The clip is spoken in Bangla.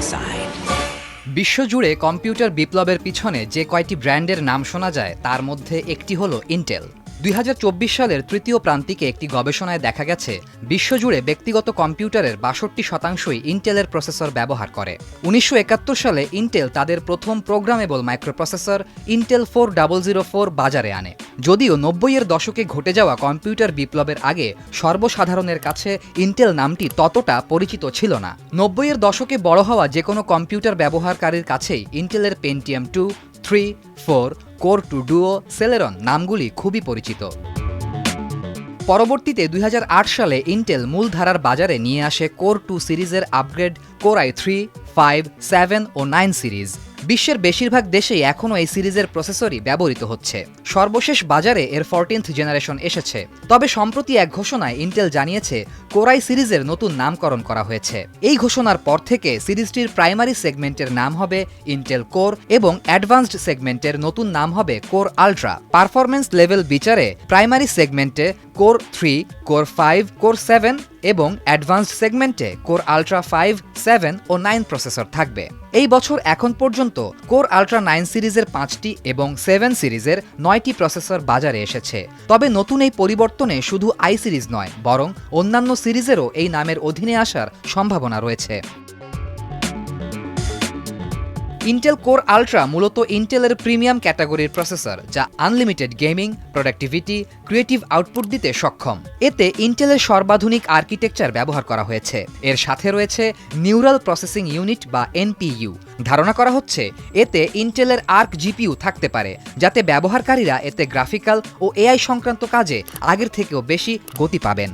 side. বিশ্বজুড়ে কম্পিউটার বিপ্লবের পিছনে যে কয়টি ব্র্যান্ডের নাম শোনা যায়, তার মধ্যে একটি হলো ইন্টেল দুই হাজার চব্বিশ সালের তৃতীয় প্রান্তিকে একটি গবেষণায় দেখা গেছে, বিশ্বজুড়ে ব্যক্তিগত কম্পিউটারের বাষট্টি শতাংশই ইন্টেলের প্রসেসর ব্যবহার করে। উনিশশো একাত্তর সালে ইন্টেল তাদের প্রথম programmable microprocessor Intel four double zero four বাজারে আনে। যদিও নব্বইয়ের দশকে ঘটে যাওয়া কম্পিউটার বিপ্লবের আগে সর্বসাধারণের কাছে ইন্টেল নামটি ততটা পরিচিত ছিল না। নব্বইয়ের দশকে বড় হওয়া যে কোনো কম্পিউটার ব্যবহারকারীর কাছেই ইন্টেলের Pentium two three, four, core two duo Celeron নামগুলি খুবই পরিচিত। পরবর্তীতে দুই হাজার আট সালে ইন্টেল মূলধারার বাজারে নিয়ে আসে কোর টু সিরিজের upgrade core i three, five, seven O nine series. বিশ্বের বেশিরভাগ দেশেই এখনও এই সিরিজের প্রসেসরই ব্যবহৃত হচ্ছে। সর্বশেষ বাজারে এর ফোরটিন্থ জেনারেশন এসেছে। তবে সম্প্রতি এক ঘোষণায় ইন্টেল জানিয়েছে, কোরাই সিরিজের নতুন নামকরণ করা হয়েছে। এই ঘোষণার পর থেকে সিরিজটির প্রাইমারি সেগমেন্টের নাম হবে ইন্টেল কোর এবং অ্যাডভান্সড সেগমেন্টের নতুন নাম হবে কোর আলট্রা পারফরমেন্স লেভেল বিচারে প্রাইমারি সেগমেন্টে core three core five core seven এবং অ্যাডভান্সড সেগমেন্টে কোর আলট্রা ফাইভ, সেভেন ও নাইন প্রসেসর থাকবে। এই বছর এখন পর্যন্ত কোর আলট্রা নাইন সিরিজের পাঁচটি এবং সেভেন সিরিজের নয়টি প্রসেসর বাজারে এসেছে। তবে নতুন এই পরিবর্তনে শুধু আই সিরিজ নয়, বরং অন্যান্য সিরিজেরও এই নামের অধীনে আসার সম্ভাবনা রয়েছে। ইন্টেল কোর আলট্রা মূলত ইন্টেলের প্রিমিয়াম ক্যাটাগরির প্রসেসর যা unlimited gaming productivity creative output দিতে সক্ষম। এতে ইন্টেলের সর্বাধুনিক আর্কিটেকচার ব্যবহার করা হয়েছে। এর সাথে রয়েছে নিউরাল প্রসেসিং ইউনিট বা এনপিইউ ধারণা করা হচ্ছে, এতে ইন্টেলের আর্ক জিপিইউ থাকতে পারে, যাতে ব্যবহারকারীরা এতে গ্রাফিক্যাল ও এআই সংক্রান্ত কাজে আগের থেকেও বেশি গতি পাবেন।